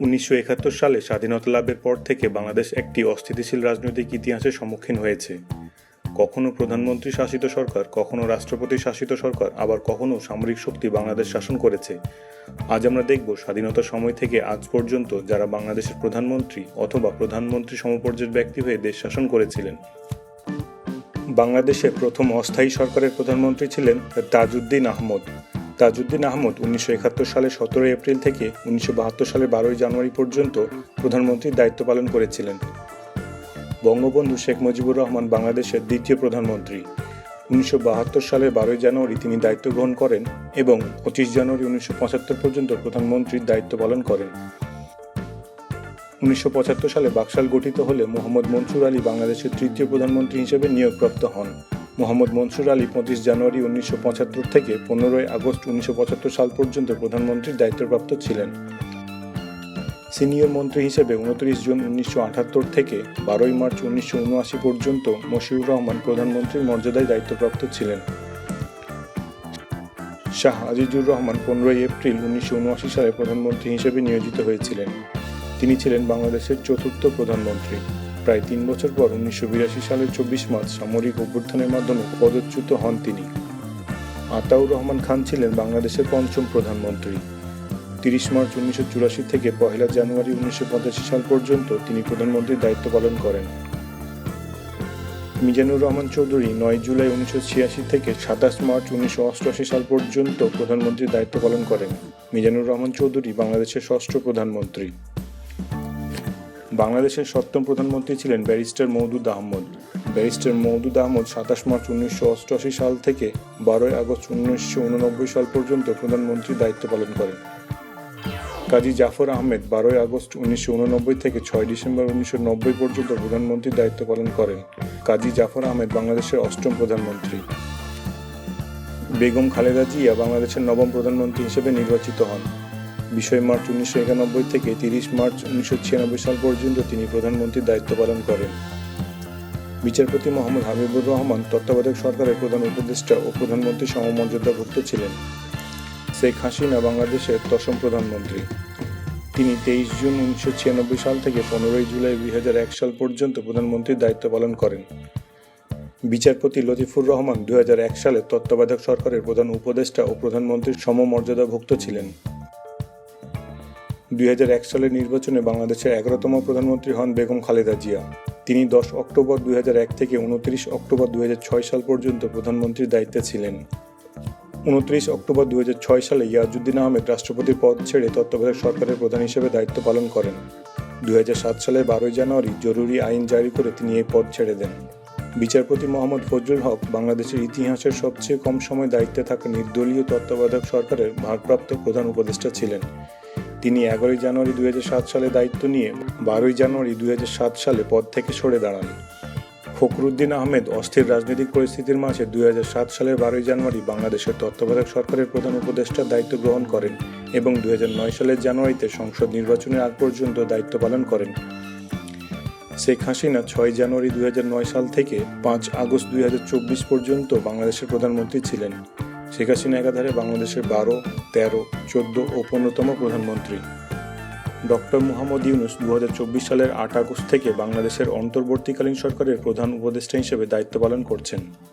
উনিশশো একাত্তর সালে স্বাধীনতা লাভের পর থেকে বাংলাদেশ একটি অস্থিতিশীল রাজনৈতিক ইতিহাসের সম্মুখীন হয়েছে। কখনো প্রধানমন্ত্রী শাসিত সরকার, কখনো রাষ্ট্রপতি শাসিত সরকার, আবার কখনো সামরিক শক্তি বাংলাদেশ শাসন করেছে। আজ আমরা দেখব স্বাধীনতার সময় থেকে আজ পর্যন্ত যারা বাংলাদেশের প্রধানমন্ত্রী অথবা প্রধানমন্ত্রী সমপর্যায়ের ব্যক্তি হয়ে দেশ শাসন করেছিলেন। বাংলাদেশের প্রথম অস্থায়ী সরকারের প্রধানমন্ত্রী ছিলেন তাজউদ্দিন আহমদ। তাজউদ্দিন আহমদ উনিশশো একাত্তর সালের সতেরোই এপ্রিল থেকে উনিশশো বাহাত্তর সালের বারোই জানুয়ারি পর্যন্ত প্রধানমন্ত্রীর দায়িত্ব পালন করেছিলেন। বঙ্গবন্ধু শেখ মুজিবুর রহমান বাংলাদেশের দ্বিতীয় প্রধানমন্ত্রী। উনিশশো বাহাত্তর সালের বারোই জানুয়ারি তিনি দায়িত্ব গ্রহণ করেন এবং পঁচিশ জানুয়ারি উনিশশো পঁচাত্তর পর্যন্ত প্রধানমন্ত্রীর দায়িত্ব পালন করেন। উনিশশো পঁচাত্তর সালে বাকশাল গঠিত হলে মোহাম্মদ মনসুর আলী বাংলাদেশের তৃতীয় প্রধানমন্ত্রী হিসেবে নিয়োগপ্রাপ্ত হন। মোহাম্মদ মনসুর আলী পঁচিশ জানুয়ারি উনিশশো পঁচাত্তর থেকে পনেরোই আগস্ট উনিশশো পঁচাত্তর সাল পর্যন্ত প্রধানমন্ত্রীর দায়িত্বপ্রাপ্ত ছিলেন। সিনিয়র মন্ত্রী হিসেবে উনত্রিশ জুন উনিশশো আটাত্তর থেকে বারোই মার্চ উনিশশো উনআশি পর্যন্ত মশিউর রহমান প্রধানমন্ত্রীর মর্যাদায় দায়িত্বপ্রাপ্ত ছিলেন। শাহ আজিজুর রহমান পনেরোই এপ্রিল উনিশশো উনআশি সালে প্রধানমন্ত্রী হিসেবে নিয়োজিত হয়েছিলেন। তিনি ছিলেন বাংলাদেশের চতুর্থ প্রধানমন্ত্রী। প্রায় তিন বছর পর উনিশশো বিরাশি সালের চব্বিশ মার্চ সামরিক অভ্যুত্থানের মাধ্যমে পদচ্যুত হন তিনি। আতাউর রহমান খান ছিলেন বাংলাদেশের পঞ্চম প্রধানমন্ত্রী। তিরিশ মার্চ উনিশশো চুরাশি থেকে পহেলা জানুয়ারি উনিশশো পঁচাশি সাল পর্যন্ত তিনি প্রধানমন্ত্রীর দায়িত্ব পালন করেন। মিজানুর রহমান চৌধুরী নয় জুলাই উনিশশো ছিয়াশি থেকে সাতাশ মার্চ উনিশশো অষ্টআশি সাল পর্যন্ত প্রধানমন্ত্রীর দায়িত্ব পালন করেন। মিজানুর রহমান চৌধুরী বাংলাদেশের ষষ্ঠ প্রধানমন্ত্রী। বাংলাদেশের সপ্তম প্রধানমন্ত্রী ছিলেন ব্যারিস্টার মৌদুদ আহমদ। ব্যারিস্টার মৌদুদ আহমদ সাতাশ মার্চ উনিশশো অষ্টআশি সাল থেকে বারোই আগস্ট উনিশশো উননব্বই সাল পর্যন্ত প্রধানমন্ত্রীর দায়িত্ব পালন করেন। কাজী জাফর আহমেদ বারোই আগস্ট উনিশশো উননব্বই থেকে ছয় ডিসেম্বর উনিশশো নব্বই পর্যন্ত প্রধানমন্ত্রীর দায়িত্ব পালন করেন। কাজী জাফর আহমেদ বাংলাদেশের অষ্টম প্রধানমন্ত্রী। বেগম খালেদা জিয়া বাংলাদেশের নবম প্রধানমন্ত্রী হিসেবে নির্বাচিত হন। বিশই মার্চ উনিশশো একানব্বই থেকে তিরিশ মার্চ উনিশশো ছিয়ানব্বই সাল পর্যন্ত তিনি প্রধানমন্ত্রীর দায়িত্ব পালন করেন। বিচারপতি মোহাম্মদ হাবিবুর রহমান তত্ত্বাবধায়ক সরকারের প্রধান উপদেষ্টা ও প্রধানমন্ত্রী সমমর্যাদাভুক্ত ছিলেন। শেখ হাসিনা বাংলাদেশের দশম প্রধানমন্ত্রী। তিনি তেইশ জুন উনিশশো ছিয়ানব্বই সাল থেকে পনেরোই জুলাই দুই এক সাল পর্যন্ত প্রধানমন্ত্রীর দায়িত্ব পালন করেন। বিচারপতি লতিফুর রহমান দুই হাজার এক সালে তত্ত্বাবধায়ক সরকারের প্রধান উপদেষ্টা ও প্রধানমন্ত্রীর সমমর্যাদাভুক্ত ছিলেন। দুই এক সালের নির্বাচনে বাংলাদেশের এগারোতম প্রধানমন্ত্রী হন বেগম খালেদা জিয়া। তিনি দশ অক্টোবর দুই থেকে উনত্রিশ অক্টোবর দুই হাজার ছয় সাল পর্যন্ত প্রধানমন্ত্রীর দায়িত্বে ছিলেন। উনত্রিশ অক্টোবর দুই হাজার ছয় সালে ইয়াজুদ্দিন আহমেদ রাষ্ট্রপতির পদ ছেড়ে তত্ত্বাবধায়ক সরকারের প্রধান হিসেবে দায়িত্ব পালন করেন। দুই সালের বারোই জানুয়ারি জরুরি আইন জারি করে তিনি এই পদ ছেড়ে দেন। বিচারপতি মোহাম্মদ ফজলুল হক বাংলাদেশের ইতিহাসের সবচেয়ে কম সময় দায়িত্বে থাকা নির্দলীয় তত্ত্বাবধায়ক সরকারের ভারপ্রাপ্ত প্রধান উপদেষ্টা ছিলেন। তিনি এগারোই জানুয়ারি দুই সালে দায়িত্ব নিয়ে বারোই জানুয়ারি দুই হাজার সাত সালে পদ থেকে সরে দাঁড়ান ফখরুদ্দিন আহমেদ অস্থির রাজনৈতিক পরিস্থিতির মাঝে দুই হাজার সাত সালের বারোই জানুয়ারি বাংলাদেশের তত্ত্বাবধায়ক সরকারের প্রধান উপদেষ্টার দায়িত্ব গ্রহণ করেন এবং দু হাজার নয় সালের জানুয়ারিতে সংসদ নির্বাচনের আগ পর্যন্ত দায়িত্ব পালন করেন। শেখ হাসিনা ছয় জানুয়ারি দুই হাজার নয় সাল থেকে পাঁচ আগস্ট দুই হাজার চব্বিশ পর্যন্ত বাংলাদেশের প্রধানমন্ত্রী ছিলেন। শেখ হাসিনা একাধারে বাংলাদেশের বারো, তেরো, চোদ্দ ও পনেরোতম প্রধানমন্ত্রী। ডক্টর মোহাম্মদ ইউনুস দু হাজার চব্বিশ সালের আট আগস্ট থেকে বাংলাদেশের অন্তর্বর্তীকালীন সরকারের প্রধান উপদেষ্টা হিসেবে দায়িত্ব পালন করছেন।